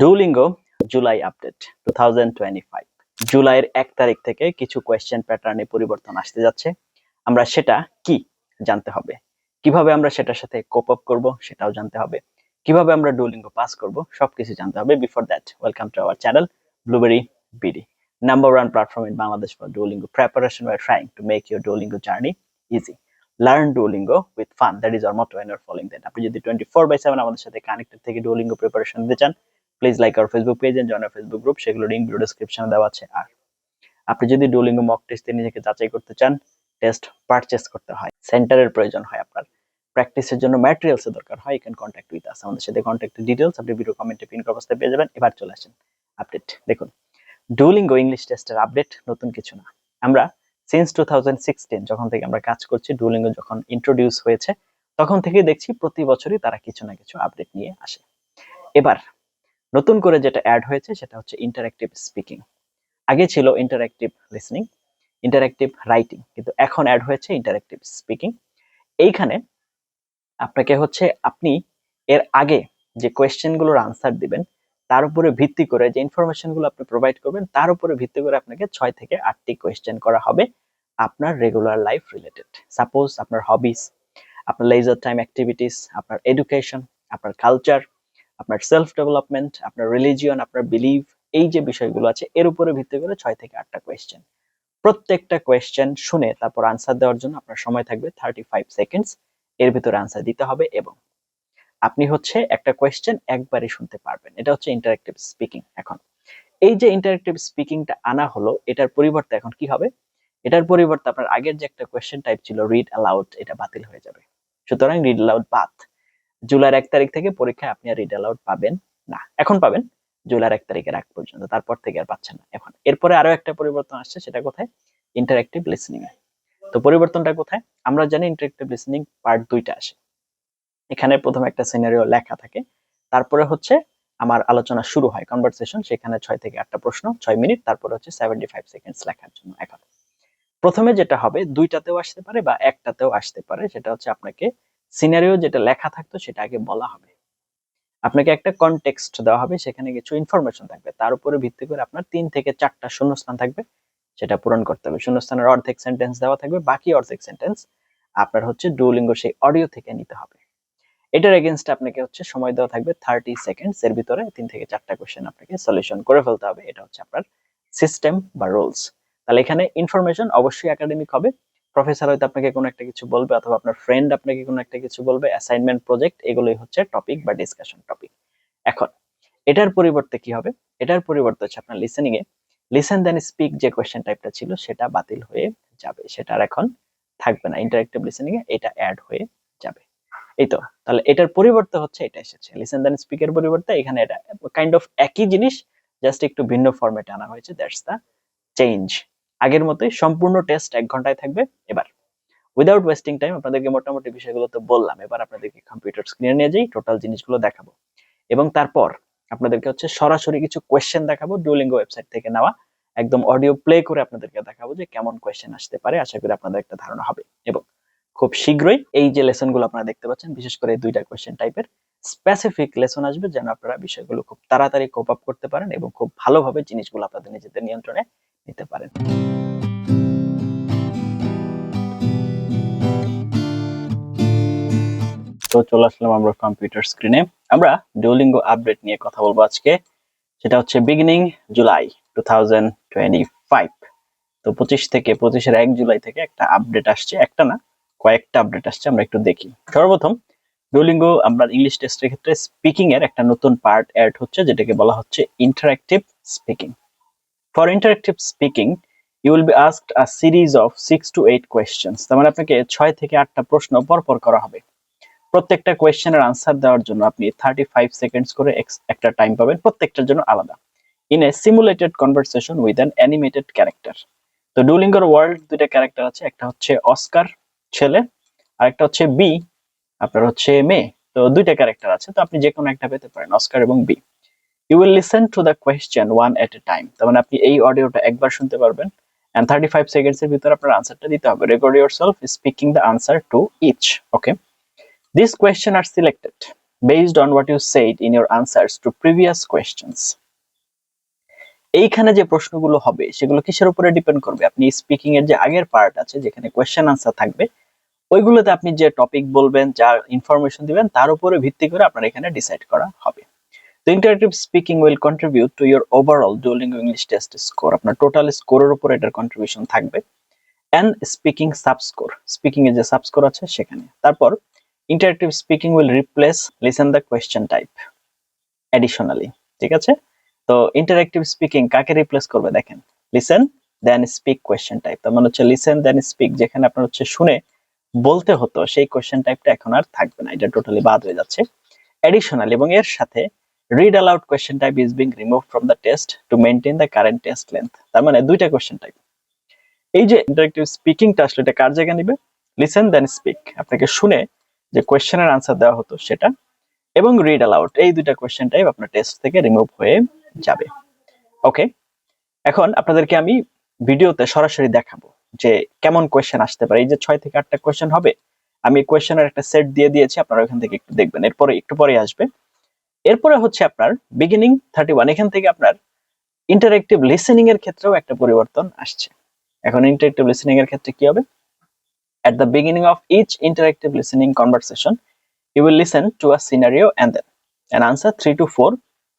Duolingo July update two thousand twenty five জুলাইয়ের এক তারিখ থেকে কিছু কোয়েশ্চেন প্যাটার্নে পরিবর্তন আসতে যাচ্ছে আমরা সেটা কি জানতে হবে কীভাবে আমরা সেটার সাথে কোপ আপ করব সেটাও জানতে হবে কীভাবে আমরা ডুলিঙ্গো পাস করব সবকিছু জানতে হবে before that welcome to our channel blueberry BD number one platform for Duolingo preparation. We're trying to make your Duolingo journey easy. Learn Duolingo with fun. That is our motto and we're following that. আপনি যদি twenty four by seven আমাদের সাথে connected থেকে Duolingo preparation দিতে চান please like our Facebook page and join Facebook group সেগুলো link video ডেসক্রিপশনে দেওয়া আছে। আর আপনি যদি ডুওলিঙ্গো মক টেস্টে নিজেকে যাচাই করতে চান টেস্ট পারচেস করতে হয়। সেন্টারের প্রয়োজন হয় আপনার। প্র্যাকটিসের জন্য ম্যাটেরিয়ালসের দরকার হয়। ক্যান কন্ট্যাক্ট উইথ আস আমাদের সাথে কন্ট্যাক্টের ডিটেলস আপনি ভিডিও কমেন্টে পিন অবস্থায় পেয়ে যাবেন। এবার চলে আসেন আপডেট দেখুন ডুলিঙ্গো ইংলিশ টেস্টের আপডেট নতুন কিছু না। আমরা সিন্স টু থাউজেন্ড সিক্সটিন যখন থেকে আমরা কাজ করছি ডুলিঙ্গো যখন ইন্ট্রোডিউস হয়েছে, তখন থেকে দেখছি প্রতি বছরই তারা কিছু না কিছু আপডেট নিয়ে আসে। এবার নতুন করে যেটা অ্যাড হয়েছে সেটা হচ্ছে ইন্টারেক্টিভ স্পিকিং আগে ছিল ইন্টারেক্টিভ লিসনিং ইন্টারেক্টিভ রাইটিং কিন্তু এখন অ্যাড হয়েছে ইন্টারেক্টিভ স্পিকিং এইখানে আপনাকে হচ্ছে আপনি এর আগে যে কোয়েশ্চেনগুলোর আনসার দিবেন, তার উপরে ভিত্তি করে যে ইনফরমেশনগুলো আপনি প্রোভাইড করবেন, তার উপরে ভিত্তি করে আপনাকে ছয় থেকে আটটি কোয়েশ্চেন করা হবে আপনার রেগুলার লাইফ রিলেটেড সাপোজ আপনার হবিস আপনার লেজার টাইম অ্যাক্টিভিটিস আপনার এডুকেশন আপনার কালচার আপনার সেলফ ডেভেলপমেন্ট আপনার রিলিজিয়ন আপনার বিলিভ এই যে বিষয়গুলো আছে, এর উপরে ভিত্তি করে ছয় থেকে আটটা কোয়েশ্চেন প্রত্যেকটা কোয়েশ্চেন শুনে তারপর আনসার দেওয়ার জন্য আপনার সময় থাকবে থার্টি ফাইভ সেকেন্ডস এর ভিতরে আনসার দিতে হবে এবং আপনি হচ্ছে একটা কোয়েশ্চেন একবারই শুনতে পারবেন। এটা হচ্ছে ইন্টারেক্টিভ স্পিকিং এখন। এই যে ইন্টারেক্টিভ স্পিকিংটা আনা হলো, এটার পরিবর্তে এখন কি হবে? এটার পরিবর্তে আপনার আগের যে একটা কোয়েশ্চেন টাইপ ছিল রিড অ্যালাউড এটা বাতিল হয়ে যাবে। সুতরাং রিড অ্যালাউড বাদ। জুলাইয়ের এক তারিখ থেকে পরীক্ষায় আপনি আর রিড অ্যালাউড পাবেন না। এখন পাবেন, জুলাইয়ের এক তারিখের আগ পর্যন্ত, তারপর থেকে আর পাচ্ছেন না এখন। এরপরে আরও একটা পরিবর্তন আসছে, সেটা কোথায়? ইন্টারেক্টিভ লিসনিং এ। তো পরিবর্তনটা কোথায়? আমরা জানি ইন্টারেক্টিভ লিসনিং পার্ট দুইটা আসে। এখানে প্রথমে একটা সিনারিও লেখা থাকে, তারপরে হচ্ছে আমার আলোচনা শুরু হয় কনভারসেশন সেখানে ছয় থেকে আটটা প্রশ্ন, ছয় মিনিট, তারপরে হচ্ছে সেভেন্টি ফাইভ সেকেন্ডস লেখার জন্য এখন। প্রথমে যেটা হবে, দুইটাতেও আসতে পারে বা একটাতেও আসতে পারে, সেটা হচ্ছে আপনাকে সিনারিও যেটা লেখা থাকতো সেটা আগে বলা হবে। আপনাকে একটা কনটেক্সট দেওয়া হবে, সেখানে কিছু ইনফরমেশন থাকবে। তার উপরে ভিত্তি করে আপনার তিন থেকে চারটা শূন্যস্থান থাকবে, সেটা পূরণ করতে হবে। শূন্যস্থানের অর্ধেক সেন্টেন্স দেওয়া থাকবে, বাকি অর্ধেক সেন্টেন্স আপনার হচ্ছে ডুলিঙ্গ সেই অডিও থেকে নিতে হবে। এটার এগেনস্টে আপনাকে হচ্ছে সময় দেওয়া থাকবে থার্টি সেকেন্ডস এর ভিতরে তিন থেকে চারটা কোয়েশ্চেন আপনাকে সলিউশন করে ফেলতে হবে। এটা হচ্ছে আপনার সিস্টেম বা রুলস তাহলে এখানে ইনফরমেশন অবশ্যই একাডেমিক হবে। প্রফেসর হয়তো আপনাকে কোনো একটা কিছু বলবে অথবা আপনার ফ্রেন্ড আপনাকে কোনো একটা কিছু বলবে অ্যাসাইনমেন্ট প্রজেক্ট এগুলোই হচ্ছে টপিক বা ডিসকাশন টপিক এখন, এটার পরিবর্তে কি হবে? এটার পরিবর্তে হচ্ছে আপনার লিসেনিং এ লিসেন দেন স্পিক যে কোয়েশ্চেন টাইপটা ছিল সেটা বাতিল হয়ে যাবে। সেটা আর এখন থাকবে না ইন্টারেক্টিভ লিসেনিং এ এটা অ্যাড হয়ে যাবে। এই তো, তাহলে এটার পরিবর্তে হচ্ছে এটা এসেছে। লিসেন দেন স্পিকের পরিবর্তে এখানে এটা কাইন্ড অফ একই জিনিস জাস্ট একটু ভিন্ন ফরম্যাটে আনা হয়েছে দ্যাটস দা চেঞ্জ আগের মতোই সম্পূর্ণ টেস্ট এক ঘন্টায় থাকবে এবার। উইদাউট ওয়েস্টিং টাইম আপনাদেরকে মোটামুটি বিষয়গুলো তো বললাম। এবার আপনাদেরকে কম্পিউটার স্ক্রিনে নিয়ে যাই টোটাল জিনিসগুলো দেখাবো। এবং তারপর আপনাদেরকে হচ্ছে সরাসরি কিছু কোয়েশ্চেন দেখাবো ডুলিঙ্গো ওয়েবসাইট থেকে নেওয়া। একদম অডিও প্লে করে আপনাদেরকে দেখাবো যে কেমন কোয়েশ্চেন আসতে পারে। আশা করি আপনাদের একটা ধারণা হবে। এবং খুব শীঘ্রই এই যে লেসনগুলো আপনারা দেখতে পাচ্ছেন, বিশেষ করে এই দুইটা কোয়েশ্চেন টাইপের স্পেসিফিক লেসন আসবে যেন আপনারা বিষয়গুলো খুব তাড়াতাড়ি কোপ আপ করতে পারেন এবং খুব ভালোভাবে জিনিসগুলো আপনাদের নিজেদের নিয়ন্ত্রণে নিতে পারেন। তো চলে আসলাম আমরা কম্পিউটার স্ক্রিনে আমরা ডুওলিঙ্গো আপডেট নিয়ে কথা বলব আজকে। সেটা হচ্ছে বিগিনিং জুলাই টু তো পঁচিশ থেকে, পঁচিশের এক জুলাই থেকে একটা আপডেট আসছে। একটা না, কয়েকটা আপডেট আসছে, আমরা একটু দেখি। সর্বপ্রথম ডুওলিঙ্গো আমরা ইংলিশ টেস্টের ক্ষেত্রে স্পিকিং এর একটা নতুন পার্ট অ্যাড হচ্ছে, যেটাকে বলা হচ্ছে interactive speaking for interactive speaking you will be asked a series of six to eight questions তার মানে আপনাকে ছয় থেকে আটটা প্রশ্ন পরপর করা হবে। প্রত্যেকটা কোয়েশ্চেনের আনসার দেওয়ার জন্য আপনি থার্টি ফাইভ সেকেন্ডস করে একটা টাইম পাবেন। প্রত্যেকটার জন্য আলাদা। In a simulated conversation with an animated character তো ডুলিঙ্গোর ওয়ার্ল্ড দুইটা ক্যারেক্টার আছে। একটা হচ্ছে অস্কার ছেলে আর একটা হচ্ছে বি আপনার হচ্ছে মেয়ে। তো দুইটা ক্যারেক্টার আছে। তো আপনি যে কোনো একটা পেতে পারেন অস্কার এবং Bea you will listen to the question one at a time তার মানে আপনি এই অডিওটা একবার শুনতে পারবেন, and 35 seconds এর ভিতরে আপনার আনসারটা দিতে হবে। Record yourself speaking the answer to each okay this question are selected based on what you said in your answers to previous questions. এইখানে যে প্রশ্নগুলো হবে, সেগুলো কিসের উপরে ডিপেন্ড করবে? আপনি স্পিকিং এর যে আগের পার্ট আছে, যেখানে কোয়েশ্চেন আনসার থাকবে, ওইগুলোতে আপনি যে টপিক বলবেন, যা ইনফরমেশন দিবেন, তার উপরে ভিত্তি করে আপনার এখানে ডিসাইড করা হবে। তো interactive speaking will contribute to your overall Duolingo English test score আপনার টোটাল স্কোরের উপর এটার কন্ট্রিবিউশন থাকবে অ্যান্ড স্পিকিং সাবস্কোর স্পিকিং এর যে সাবস্কোর আছে, সেখানে। তারপর interactive speaking will replace listen the question type additionally ঠিক আছে? তো ইন্টারেক্টিভ স্পিকিং কাকে রিপ্লেস করবে দেখেন? Listen then speak question type তার মানে হচ্ছে লিসেন দেন স্পিক যেখানে আপনার হচ্ছে শুনে বলতে হতো, সেই কোয়েশ্চেন টাইপটা এখন আর থাকবে না। এটা টোটালি বাদ হয়ে যাচ্ছে। অ্যাডিশনাল এবং এর সাথে read aloud question type is being remove from the test to maintain the current test length তার মানে দুইটা কোয়েশ্চেন টাইপ এই যে ইন্টারেক্টিভ স্পিকিংটা আসলে এটা কার জায়গা নিবে? লিসেন দেন স্পিক আপনাকে শুনে যে কোয়েশ্চেনের আনসার দেওয়া হতো সেটা এবং রিড অ্যালাউড এই দুইটা কোয়েশ্চেন টাইপ আপনার টেস্ট থেকে রিমুভ হয়ে যাবে। ওকে এখন আপনাদেরকে আমি ভিডিওতে সরাসরি দেখাবো যে কেমন কোয়েশ্চেন আসতে পারে। এই যে ছয় থেকে আটটা কোয়েশ্চেন হবে, আমি কোয়েশ্চেনের একটা সেট দিয়ে দিয়েছি, আপনারা ওখান থেকে একটু দেখবেন। এরপরে একটু পরে আসবে। এরপরে হচ্ছে আপনার বিগিনিং থার্টি ওয়ান এখান থেকে আপনার ইন্টারেক্টিভ লিসেনিং এর ক্ষেত্রেও একটা পরিবর্তন আসছে। এখন ইন্টারেক্টিভ লিসেনিং এর ক্ষেত্রে কি হবে? At the beginning of each interactive listening conversation, you will listen to a scenario and then and answer 3 to 4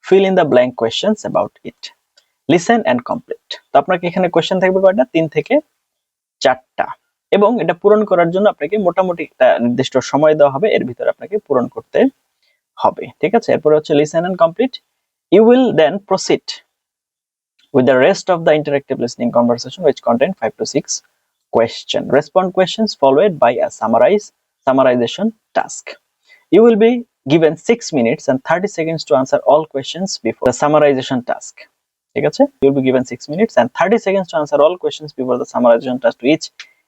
fill in the blank questions about it. Listen and complete. তো আপনাকে এখানে question থাকবে কয়টা? তিন থেকে চারটা। এবং এটা পূরণ করার জন্য আপনাকে মোটামুটি একটা নির্দিষ্ট সময় দেওয়া হবে, এর ভিতরে আপনাকে পূরণ করতে হবে ঠিক আছে এরপরে হচ্ছে listen and complete you will then proceed with the rest of the interactive listening conversation which contain 5 to 6 question respond questions followed by a summarize summarization task you will be given 6 minutes and 30 seconds to answer all questions before the summarization task ঠিক আছে you will be given 6 minutes and 30 seconds to answer all questions before the summarization task to each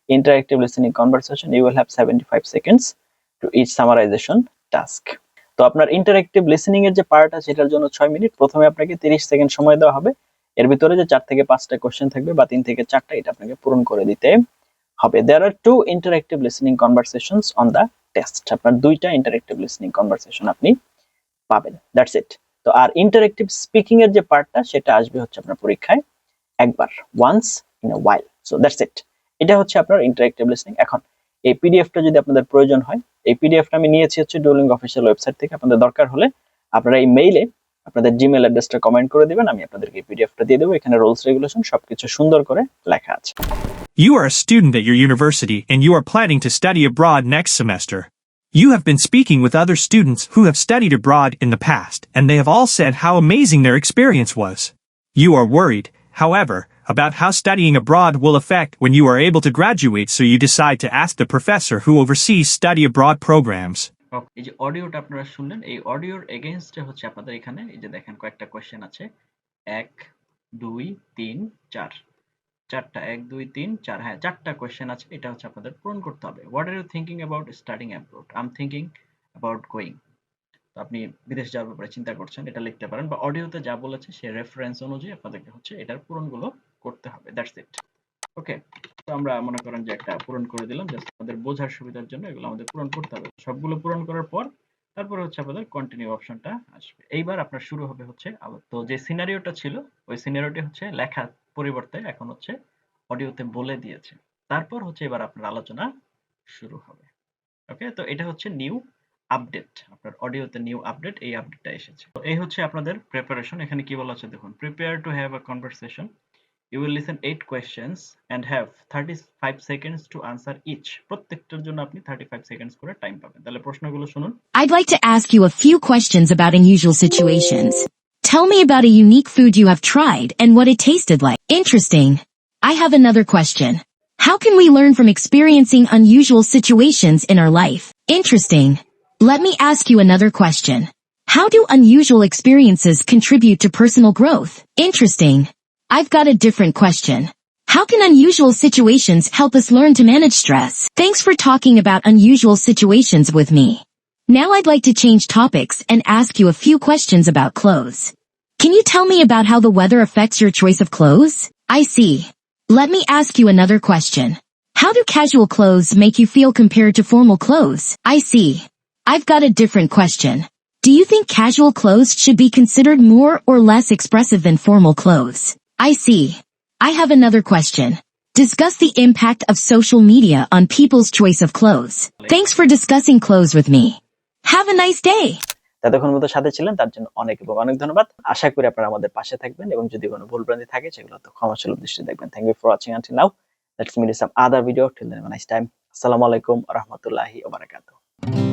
interactive listening conversation you will have 75 seconds to each summarization task তো আপনার interactive listening এর যে part আছে এটার জন্য 6 minute. প্রথমে আপনাকে 30 second সময় দেওয়া হবে। এর ভিতরে যে চার থেকে পাঁচটা কোশ্চেন থাকবে বা তিন থেকে চারটা, এটা আপনাকে পূরণ করে দিতে হবে। There are two interactive listening conversations on the test আপনার দুইটা ইন্টারেক্টিভ লিসেনিং কনভারসেশন আপনি পাবেন। দ্যাটস ইট তো আর ইন্টারেক্টিভ স্পিকিং এর যে পার্টটা সেটা আসবে হচ্ছে আপনার পরীক্ষায় একবার once in a while so that's it এটা হচ্ছে আপনার ইন্টারেক্টিভ লিসেনিং এখন, এই পিডিএফটা যদি আপনাদের প্রয়োজন হয় এই পিডিএফটা আমি নিয়েছি হচ্ছে ডুলিং অফিসিয়াল ওয়েবসাইট থেকে আপনাদের দরকার হলে আপনারা এই মেইলে আপনাদের জিমেল অ্যাড্রেসটা কমেন্ট করে দিবেন আমি আপনাদেরকে পিডিএফটা দিয়ে দেবো এখানে রুলস রেগুলেশন সবকিছু সুন্দর করে লেখা আছে You are a student at your university and you are planning to study abroad next semester. You have been speaking with other students who have studied abroad in the past, and they have all said how amazing their experience was. You are worried, however, about how studying abroad will affect when you are able to graduate, so you decide to ask the professor who oversees study abroad programs. এই যে অডিওটা আপনারা শুনলেন এই অডিওর এগেইনস্টে হচ্ছে আপনাদের এখানে এই যে দেখেন কয়েকটা কোয়েশ্চেন আছে। এক দুই তিন চার। চারটা এক দুই তিন চার হ্যাঁ চারটা কোয়েশ্চেন আছে এটা হচ্ছে আপনাদের পূরণ করতে হবে। What are you thinking about studying abroad I am thinking about going তো আপনি বিদেশ যাওয়ার ব্যাপারে চিন্তা করছেন এটা লিখতে পারেন। বা অডিওতে যা বলেছে সে রেফারেন্স অনুযায়ী আপনাদেরকে হচ্ছে এটার পূরণগুলো করতে হবে দ্যাটস ইট ওকে তো আমরা মনে করেন যে একটা পূরণ করে দিলাম জাস্ট আমাদের বোঝার সুবিধার জন্য এগুলো আমাদের পূরণ করতে হবে। সবগুলো পূরণ করার পর তারপরে হচ্ছে আপনাদের কন্টিনিউ অপশনটা আসবে। এইবার আপনার শুরু হবে হচ্ছে আবার, তো যে সিনারিওটা ছিল, ওই সিনারিওটি হচ্ছে লেখা পরিবর্তে এখন হচ্ছে অডিওতে বলে দিয়েছে। তারপর হচ্ছে এবার আপনার আলোচনা শুরু হবে। ওকে তো এটা হচ্ছে নিউ আপডেট আপনার অডিওতে নিউ আপডেট এই আপডেটটা এসেছে। তো এই হচ্ছে আপনাদের প্রিপারেশন এখানে কি বলা আছে দেখুন prepare to have a conversation you will listen 8 questions and have 35 seconds to answer each প্রত্যেকটার জন্য আপনি 35 seconds করে টাইম পাবেন তাহলে প্রশ্নগুলো শুনুন I'd like to ask you a few questions about unusual situations. Tell me about a unique food you have tried and what it tasted like. Interesting. I have another question. How can we learn from experiencing unusual situations in our life? Interesting. Let me ask you another question. How do unusual experiences contribute to personal growth? Interesting. I've got a different question. How can unusual situations help us learn to manage stress? Thanks for talking about unusual situations with me. Now I'd like to change topics and ask you a few questions about clothes. Can you tell me about how the weather affects your choice of clothes? I see. Let me ask you another question. How do casual clothes make you feel compared to formal clothes? I see. I've got a different question. Do you think casual clothes should be considered more or less expressive than formal clothes? I see. I have another question. Discuss the impact of social media on people's choice of clothes. Thanks for discussing clothes with me. Have a nice day. ততক্ষণ মতো সাথে ছিলেন, তার জন্য অনেক এবং অনেক ধন্যবাদ আশা করি আপনারা আমাদের পাশে থাকবেন এবং যদি কোনো ভুলভ্রান্তি থাকে, সেগুলো তো ক্ষমাসুলভ দৃষ্টি দেখবেন thank you for watching until now let's meet some other video till then nice time আসসালামু আলাইকুম রহমতুল্লাহি ওয়া বারাকাতুহু